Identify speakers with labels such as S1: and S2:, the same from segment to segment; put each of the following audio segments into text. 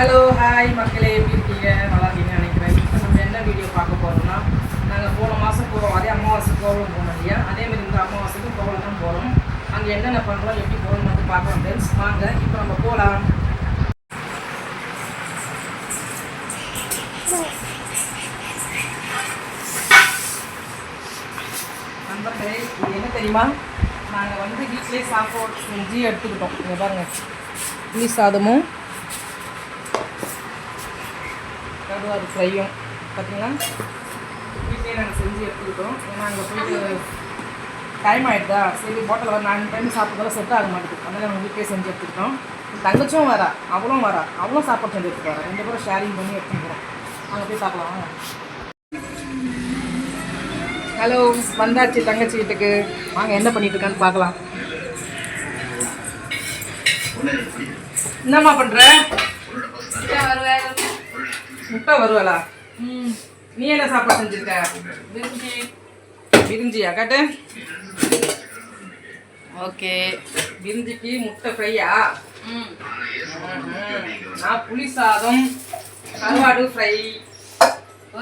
S1: Hello hi மக்களே எப்படி இருக்கீங்க? நல்லா இருக்கீங்க நினைக்கிறேன். இப்போ நம்ம என்ன வீடியோ பார்க்க போகிறோம்னா நாங்கள் போன மாதம் போகிறோம் அதே அமாவாசை கோவலம் போனோம் இல்லையா? அதே மாதிரி இந்த அமாவாசைக்கு கோவலம் தான் போகிறோம் அங்கே என்னென்ன பண்ணுறோம் எப்படி போகிறோம்னு வந்து பார்க்குறோம் ஃப்ரெண்ட்ஸ் வாங்க இப்போ நம்ம போகலாம் நண்பர்களே இது என்ன தெரியுமா? நாங்கள் வந்து வீட்டிலே சாப்பாடு செஞ்சு எடுத்துக்கிட்டோம். இங்கே பாருங்கள் புளி சாதமும் கருவாடு ஃப்ரையும் பார்த்தீங்களா வீட்டிலே நாங்கள் செஞ்சு எடுத்துக்கிட்டோம். ஏன்னா அங்கே போயிட்டு டைம் ஆகிடுதா சரி ஹோட்டலில் வர நாலு டைம் சாப்பிட்றதால செட் ஆக மாட்டேங்குது அதனால் நாங்கள் வீட்டிலே செஞ்சு எடுத்துக்கிட்டோம். என் தங்கச்சும் வரா. அவளும் வரா. அவளும் சாப்பாடு செஞ்சு எடுத்துட்டு வரா. ரெண்டு பேரும் ஷேரிங் பண்ணி எடுத்துக்கிறோம் அங்கே போய் சாப்பிடலாம். ஹலோ வந்தாச்சு தங்கச்சி வீட்டுக்கு. வாங்க என்ன பண்ணிட்டு இருக்கான்னு பார்க்கலாம். என்னம்மா பண்ற? முட்டை வருவாளா நீ என்ன சாப்பாடு செஞ்சிருக்க? விரிஞ்சி விரிஞ்சியா காட்டு. ஓகே. விரிஞ்சிக்கு முட்டை ஃப்ரையா நான் புளி சாதம் கருவாடு ஃப்ரை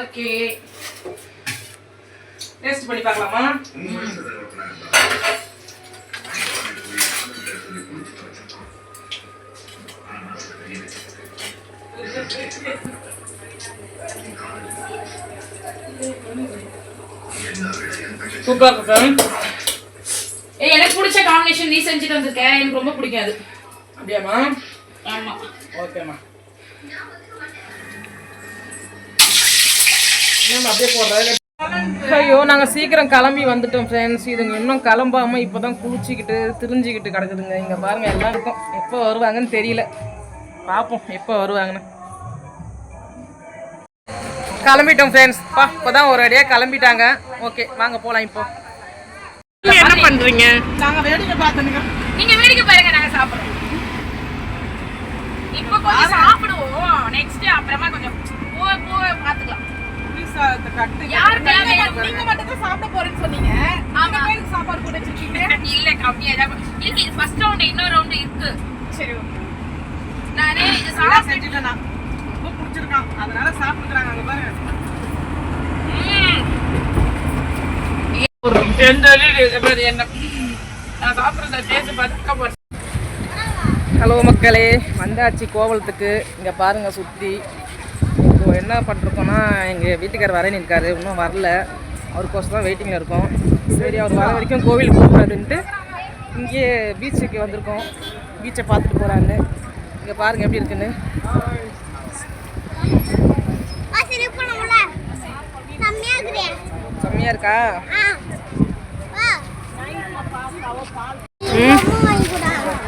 S1: ஓகே. டேஸ்ட் பண்ணி பார்க்கலாமா? சூப்பர் இருக்கும்
S2: ஏய் எனக்கு பிடிச்ச காம்பினேஷன் நீ செஞ்சுட்டு வந்திருக்க. எனக்கு ரொம்ப பிடிக்கும் அது
S1: அப்படியாம்மா?
S2: ஆமா.
S1: ஓகேம்மா. அப்படியே போடுறது ஐயோ நாங்கள் சீக்கிரம் கிளம்பி வந்துட்டோம் ஃப்ரெண்ட்ஸ் இதுங்க இன்னும் கிளம்பாம இப்போ தான் குளிச்சிக்கிட்டு திரிஞ்சிக்கிட்டு கிடக்குதுங்க. இங்கே பாருங்கள் எல்லாம் இருக்கும் எப்போ வருவாங்கன்னு தெரியல. பார்ப்போம் எப்போ வருவாங்கன்னு. கிளம்பிட்டோம் ஃப்ரெண்ட்ஸ் பா இப்போ தான் ஒரு அடியாக கிளம்பிட்டாங்க. ஓகே வாங்க போகலாம் இப்போ. என்ன பண்ணுறீங்க நாங்கள் வேடிக்கை பார்த்துங்க
S2: நீங்க வேடிக்கை பாருங்க நாங்க சாப்பிடுறோம். இப்போ கொஞ்சம் சாப்பிடுவோம். நெக்ஸ்ட் அப்புறமா கொஞ்சம் போக போக பாத்துக்கலாம் யார்
S3: நீங்க மட்டும் தான் சாப்பிட போறேன்னு சொன்னீங்க.
S2: ஆமா.
S3: பேருக்கு சாப்பாடு போட்டு வச்சிருக்கீங்க?
S2: இல்ல கம்மியா தான் இருக்கு ஃபர்ஸ்ட் ரவுண்ட் இன்னொரு ரவுண்ட் இருக்கு.
S3: சரி
S2: நானே இது சாப்பிட்டு
S1: செஞ்சுட்டேன் நான் ரொம்ப பிடிச்சிருக்கான் அதனால சாப்பிட்டுக்கிறாங்க அங்கே பாருங்க ஹலோ மக்களே வந்தாச்சு கோவலத்துக்கு. இங்கே பாருங்க சுற்றி இப்போ என்ன பண்ணிருக்கோம்னா எங்கள் வீட்டுக்கார் வரேன்னு இருக்காரு இன்னும் வரல. அவருக்கோசம் தான் வெயிட்டிங்கில் இருக்கோம். சரி அவர் வர வரைக்கும் கோவில் போகக்கூடாதுன்ட்டு இங்கேயே பீச்சுக்கு வந்திருக்கோம். பீச்சை பார்த்துட்டு போகிறான்னு இங்கே பாருங்க எப்படி இருக்குன்னு. செம்மையாக இருக்கா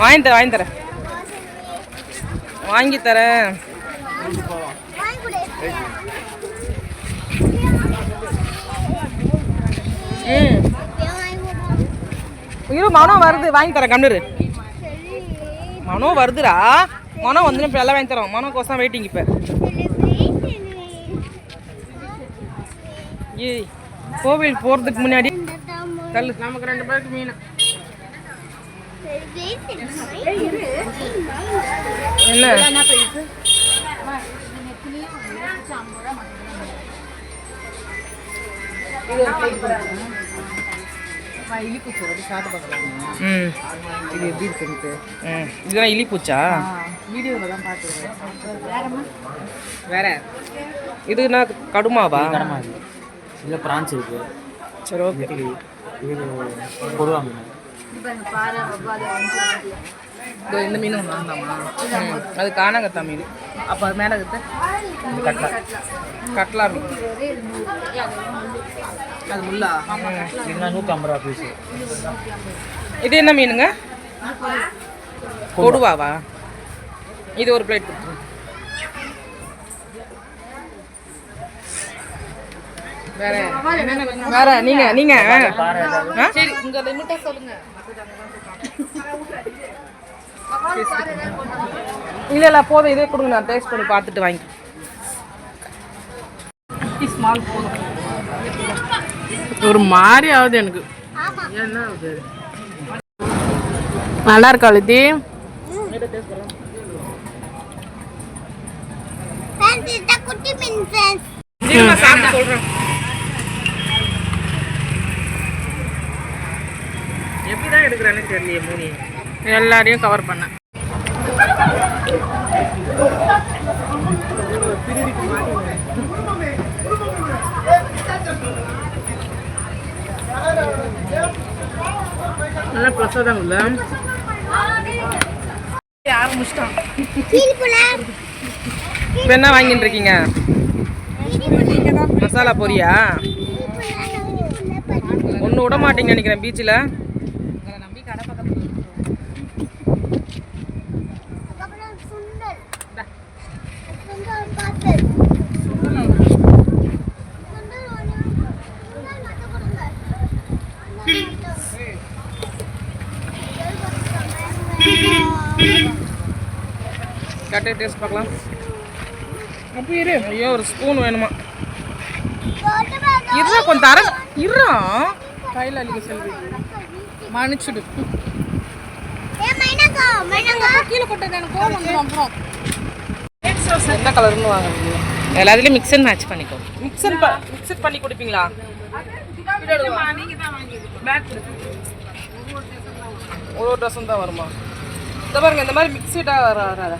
S1: வாங்கி தரேன் வாங்கி தரேன். வாங்கி தரேன். இரு மனம் வருது. வாங்கி தரேன் கம்னரு மனம் வருதுடா. மனம் வந்து இப்போ எல்லாம் வாங்கி தரோம். மனம் கோசம் வெயிட்டிங் இப்போ. ஏய் கோவில் போகிறதுக்கு முன்னாடி தள்ளு. நமக்கு ரெண்டு பேருக்கு மீன். என்ன? ம். இது எப்படி இருக்குன்ட்டு. ம் இதெல்லாம் இலிப்பூச்சா வீடியோவில் தான் பார்த்துருக்கேன். வேற இதுனா கடுமாவா?
S4: இல்லை பிரான்ச் இருக்கு.
S1: சரி ஓகே.
S4: இது கொடுவாங்க
S1: இதோ இந்த மீன் ஒன்று வாங்கலாமா? அது காணாங்கத்தா மீன். அப்போ அது மேலே
S4: கட்லா.
S1: கட்லா மீன். அது முள்ளா?
S4: இதுனா நூற்றி ஐம்பது ரூபா பீஸு
S1: இது என்ன மீனுங்க? கொடுவாவா? இது ஒரு பிளேட் கொடுத்துருங்க வேற வேற நீங்க நீங்க? சரி உங்க லிமிட்டா சொல்லுங்க. இல்ல இல்ல போதும். இதே கொடுங்க. நான் டேஸ்ட் பண்ணி பார்த்துட்டு வாங்கி ஸ்மால் போதும் ஒரு மாதிரி ஆகுது எனக்கு. என்ன ஆகுது நல்லா இருக்கா அழுதி? சாப்பிட்டு சொல்றேன் எப்படிதான் எடுக்கிறான்னு தெரியலையே மூணு.
S2: எல்லாரையும் கவர் பண்ண
S1: நல்லா பிரசாதம் இல்லை?
S2: ஆரம்பிச்சிட்டான்
S5: ஃபீல்
S1: இப்போ என்ன வாங்கிட்டு இருக்கீங்க? மசாலா பொரியா? ஒன்று விட மாட்டீங்க நினைக்கிறேன் பீச்சில்
S5: அப்புறம் சுண்டல் சுண்டல் பாத்து சுண்டல் ஒன்று சுண்டல் மட்டும் கொடுங்க சுண்டல் மட்டும்.
S1: கட்டை டேஸ்ட் பார்க்கலாம். அப்போ இரு. ஐயோ ஒரு ஸ்பூன் வேணுமா. இருறா கொஞ்சம் தர. இருறா கையில் அழிக்க செல்வி
S2: மன்னிச்சுடு. கீழே கொட்டது எனக்கு கோவம் வந்துடும் அப்புறம்.
S1: என்ன கலர்னு வாங்குறது எல்லாத்துலேயும் மிக்ஸ் அண்ட் மேட்ச் பண்ணிக்கோ. மிக்ஸ் அண்ட் மிக்ஸ் பண்ணி கொடுப்பீங்களா? ஒரு ஒரு ட்ரெஸ்ஸும் தான் வருமா? இந்த பாருங்க இந்த மாதிரி மிக்சடாக வர வராதா.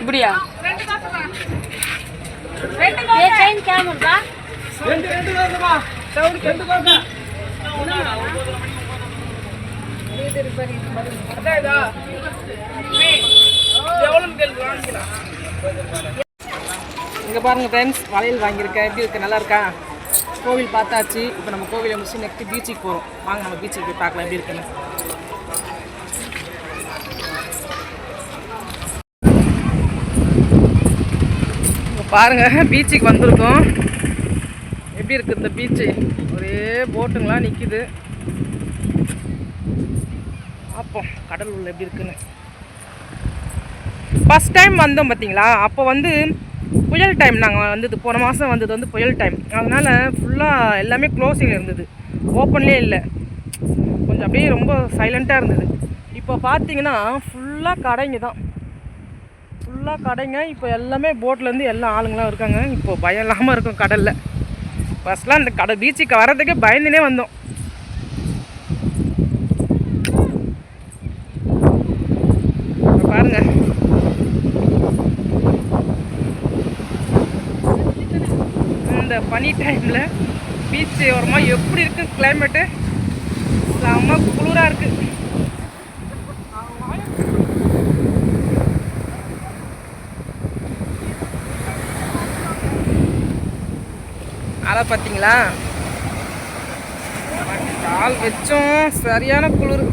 S1: இப்படியா? ఏ చైన్ இங்கே பாருங்கள் ஃப்ரெண்ட்ஸ் வளையல் வாங்கியிருக்கேன். எப்படி இருக்குது நல்லா இருக்கா? கோவில் பார்த்தாச்சு. இப்போ நம்ம கோவிலை முடிச்சு நெக்ஸ்ட் பீச்சுக்கு போகிறோம் வாங்க நம்ம பீச்சுக்கு போய் பார்க்கலாம். எப்படி இருக்குன்னு. பாருங்கள் பாருங்க பீச்சுக்கு வந்திருக்கோம். எப்படி இருக்குது இந்த பீச்சு ஒரே போட்டுங்களாம் நிற்கிது பார்ப்போம் கடல் உள்ள எப்படி இருக்குன்னு. ஃபஸ்ட் டைம் வந்தோம் பார்த்தீங்களா அப்போ வந்து புயல் டைம் நாங்கள் வந்தது போன மாதம் வந்தது வந்து புயல் டைம் அதனால் ஃபுல்லாக எல்லாமே க்ளோஸிங் இருந்தது. ஓப்பன்லேயே இல்லை. கொஞ்சம் அப்படியே ரொம்ப சைலண்ட்டாக இருந்தது. இப்போ பார்த்தீங்கன்னா ஃபுல்லாக கடைங்க தான். ஃபுல்லாக கடைங்க. இப்போ எல்லாமே போட்லேருந்து எல்லா ஆளுங்களாம் இருக்காங்க. இப்போ பயம் இல்லாமல் இருக்கும் கடலில். ஃபஸ்ட்லாம் இந்த கடை பீச்சுக்கு வர்றதுக்கே பயந்துனே வந்தோம். பாருங்க. இந்த பனி டைமில் பீச் ஓரமாக எப்படி இருக்குது கிளைமேட்டு செம்ம குளிராக இருக்குது மழை பார்த்தீங்களா? கால் வச்சோம். சரியான குளிர்.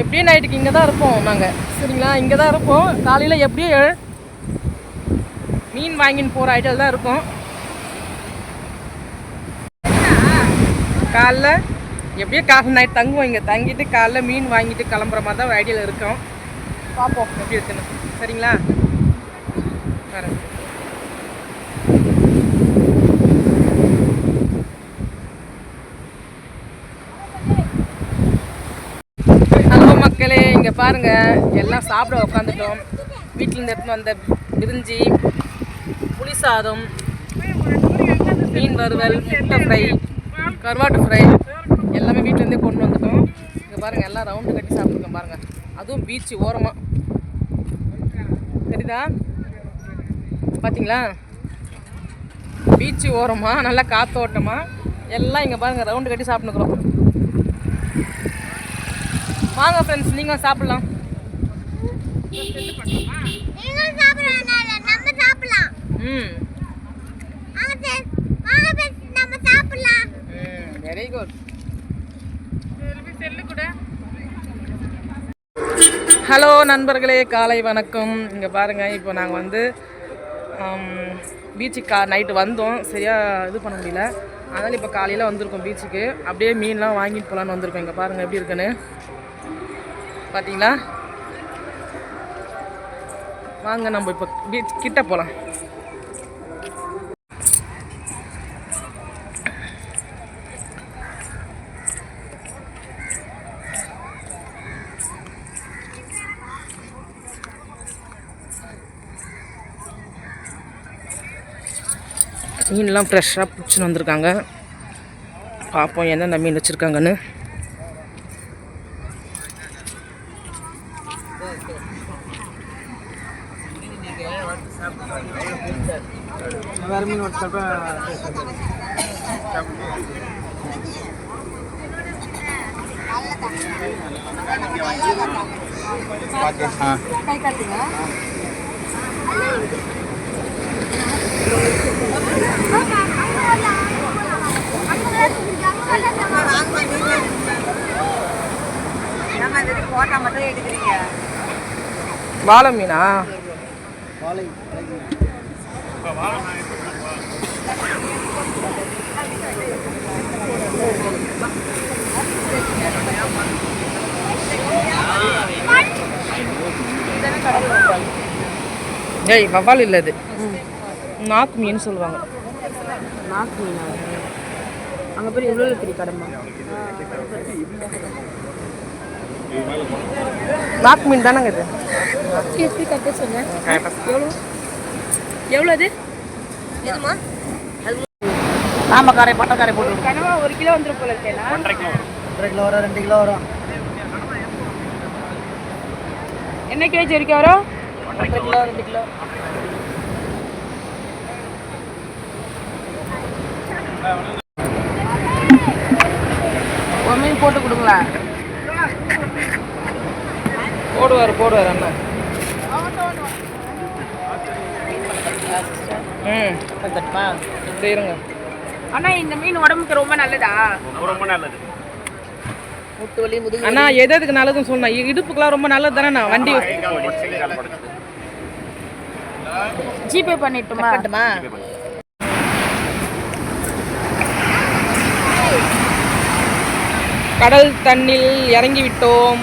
S1: எப்படியும் நைட்டுக்கு இங்கே தான் இருப்போம் நாங்கள் சரிங்களா? இங்கே தான் இருப்போம். காலையில் எப்படியும் மீன் வாங்கின்னு போகிற ஐட்டல் தான் இருக்கும் காலைல எப்படியோ காலை நைட் தங்குவோம் இங்கே. தங்கிட்டு காலைல மீன் வாங்கிட்டு கிளம்புற மாதிரி தான் ஐடியாவில் இருக்கோம். பார்ப்போம் எப்படி இருக்குன்னு. சரிங்களா? வரேன். ஹலோ மக்களே இங்கே பாருங்க. எல்லாம் சாப்பிட உட்காந்துட்டோம் வீட்டிலேருந்து எடுத்துன்னு வந்த பிரிஞ்சி புளி சாதம் மீன் வறுவல் முட்டை ஃப்ரை கருவாட்டு ஃப்ரை. எல்லாமே வீட்டிலேருந்தே கொண்டு வந்துட்டோம். இங்கே பாருங்கள் எல்லாம் ரவுண்டு கட்டி சாப்பிட்ருக்கோம் பாருங்கள் அதுவும் பீச்சு ஓரமாக தெரியுதா? பார்த்தீங்களா பீச்சு ஓரமாக நல்லா காத்தோட்டமாக எல்லாம் இங்கே பாருங்கள் ரவுண்டு கட்டி சாப்பிட்டுக்கிறோம் வாங்க ஃப்ரெண்ட்ஸ் நீங்கள் சாப்பிட்லாம்.
S5: நீங்களும்
S1: ம். வெரி கூட ஹலோ நண்பர்களே காலை வணக்கம். இங்கே பாருங்கள் இப்போ நாங்கள் வந்து பீச்சுக்கு கா நைட்டு வந்தோம். சரியாக இது பண்ண முடியல. அதனால் இப்போ காலையில் வந்திருக்கோம் பீச்சுக்கு அப்படியே மீன்லாம் வாங்கிட்டு போகலான்னு வந்திருக்கோம். இங்கே பாருங்கள் எப்படி இருக்குன்னு. பார்த்தீங்களா வாங்க நம்ம இப்போ பீச் கிட்ட போகலாம் மீன்லாம் ஃப்ரெஷ்ஷாக பிடிச்சின்னு வந்திருக்காங்க. பார்ப்போம் என்னென்ன மீன் வச்சுருக்காங்கன்னு.
S4: வேறு மீன் ஆ
S1: வாழை மீனா ஏய் வவால் இல்லை அது நாக்கு மீன் சொல்லுவாங்க.
S2: நாக்கு மீனா? அங்கே போய் எவ்வளோ பெரிய கடமா
S1: நாக்கு மீன் தானேங்க இது?
S2: எப்படி கட்ட சொன்னேன்? எவ்வளோ எவ்வளோ அது? எதுமா
S1: ஆமாக்காரை பட்டக்காரை போட்டு
S2: கனவா ஒரு கிலோ வந்துடும் போல இருக்கேனா
S4: ஒன்றரை கிலோ வரும். ரெண்டு கிலோ வரும்.
S2: என்ன கேஜி வரைக்கும் வரும்?
S1: ஒன்றரை கிலோ ரெண்டு கிலோ. ஒரு மீன் போட்டு கொடுங்களேன் போடுவார் போடுவார் அண்ணா. ம். தட்டுமா இப்படி இருங்க.
S2: அண்ணா இந்த மீன் உடம்புக்கு ரொம்ப நல்லதா?
S4: ரொம்ப நல்லது.
S1: அண்ணா எது எதுக்கு நல்லதுன்னு சொன்னா இடுப்புக்கெல்லாம் ரொம்ப நல்லது தானே நான் வண்டி
S2: ஜிபே பண்ணிட்டுமா?
S1: கடல் தண்ணில் இறங்கி விட்டோம்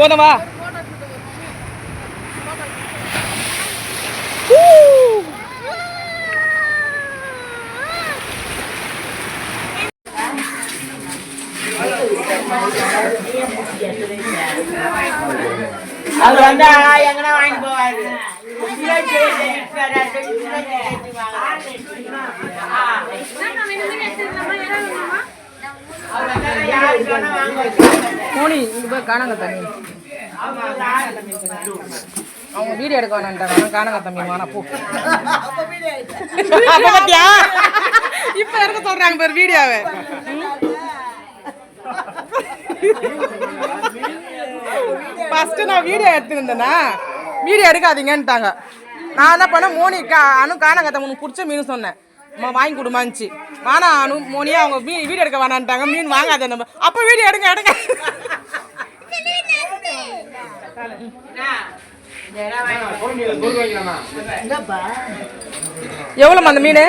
S1: போதுமா
S6: அது வந்து எங்கன்னா வாங்கிட்டு போவாரு.
S1: மோனி இங்க போய் காணாங்க தண்ணி. அவங்க வீடியோ எடுக்க வேணான்ட்டாங்க காணாங்க தம்பி வேணா போ. பாத்தியா? இப்ப எடுக்க சொல்றாங்க பேர் வீடியோவை. ஃபர்ஸ்ட் நான் வீடியோ எடுத்துருந்தேனா? வீடியோ எடுக்காதீங்கன்ட்டாங்க. நான் என்ன பண்ணேன்? மோனி கா அனு காணாங்கத்த உனக்கு பிடிச்ச மீன் சொன்னேன். அம்மா வாங்கி கொடுமான்ச்சு வானா அனு மோனியா அவங்க மீ வீடியோ எடுக்க வேணான்ட்டாங்க மீன் வாங்காத நம்ம. அப்போ வீடியோ எடுங்க எடுங்க. எவ்வளோம்மா அந்த மீன்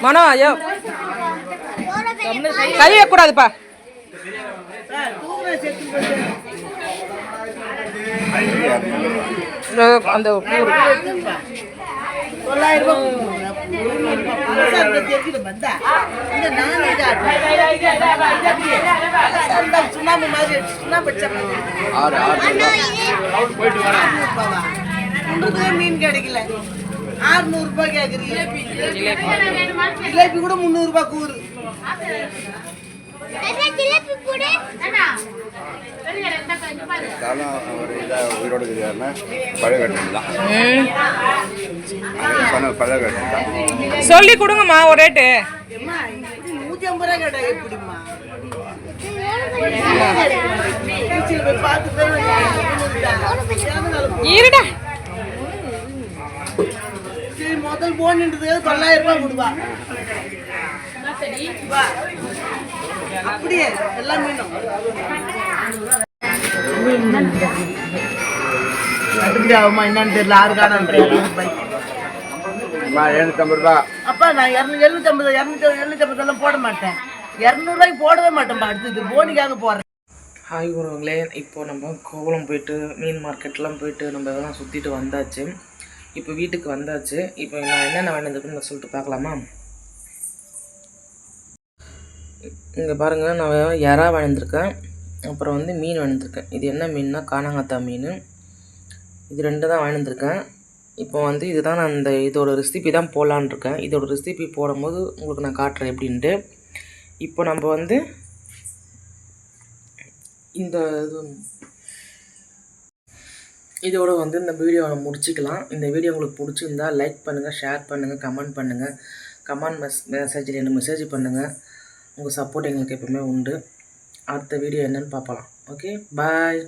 S1: மனோ கை வைக்கக்கூடாதுப்பா இந்த- அந்த
S6: தொள்ளாயிரம் ரூபாய் வந்தா. இந்த நானே தான் சுண்ணாம்பு மாதிரி சுண்ணாம்பு முந்நூறு மீன் கிடைக்கல ஆறுநூறு ரூபாய் ஜிலேபி கூட முந்நூறு ரூபாய் கூறு
S5: கூட
S7: காலம் ஒரு இதாக உயிரோடு இருக்கிறாருன்னா தான். கட்டணம் தான்.
S1: சொல்லி கொடுங்கம்மா ஒரு ரேட்டு.
S6: நூத்தி ஐம்பது ரூபாய் கேட்டா எப்படிம்மா
S1: இருடா.
S6: சரி. முதல் போன்ன்றதுக்கு தொள்ளாயிரம் ரூபாய் கொடுவா. அப்படியே எல்லா மீனும் ஆகுமா என்னன்னு தெரியல ஆறு காணாம
S7: அம்மா எழுநூத்தம்பது ரூபா
S6: அப்பா நான் இரநூறு எழுநூத்தம்பது இரநூத்தி எழுநூத்தம்பது எல்லாம் போட மாட்டேன். இரநூறுவாய்க்கு போடவே மாட்டேன்ப்பா அடுத்தது போனிக்காக போடுறேன்
S1: ஹாய் உறவுகளே இப்போ நம்ம கோவளம் போயிட்டு மீன் மார்க்கெட்லாம் போயிட்டு நம்ம இதெல்லாம் சுற்றிட்டு வந்தாச்சு. இப்போ வீட்டுக்கு வந்தாச்சு. இப்போ நான் என்னென்ன வாங்கியிருக்குன்னு சொல்லிட்டு பார்க்கலாமா? இங்கே பாருங்கள் நான் இறா வாங்கியிருக்கேன் அப்புறம் வந்து மீன் வாங்கியிருக்கேன் இது என்ன மீன்னா கானாங்கத்தா மீன். இது ரெண்டு தான் வாங்கியிருக்கேன் இப்போ வந்து இதுதான் நான் இந்த இதோட ரெசிபி தான் போடலான்னு இருக்கேன் இதோட ரெசிபி போடும்போது உங்களுக்கு நான் காட்டுறேன் எப்படின்ட்டு. இப்போ நம்ம வந்து இந்த இது இதோட வந்து இந்த வீடியோவை முடிச்சுக்கலாம். இந்த வீடியோ உங்களுக்கு பிடிச்சிருந்தா லைக் பண்ணுங்கள் ஷேர் பண்ணுங்கள் கமெண்ட் பண்ணுங்கள் கமெண்ட் மெஸ் மெசேஜில் என்ன மெசேஜ் பண்ணுங்கள் உங்கள் சப்போர்ட் எங்களுக்கு எப்பவுமே உண்டு. அடுத்த வீடியோ என்னன்னு பார்க்கலாம் ஓகே பாய்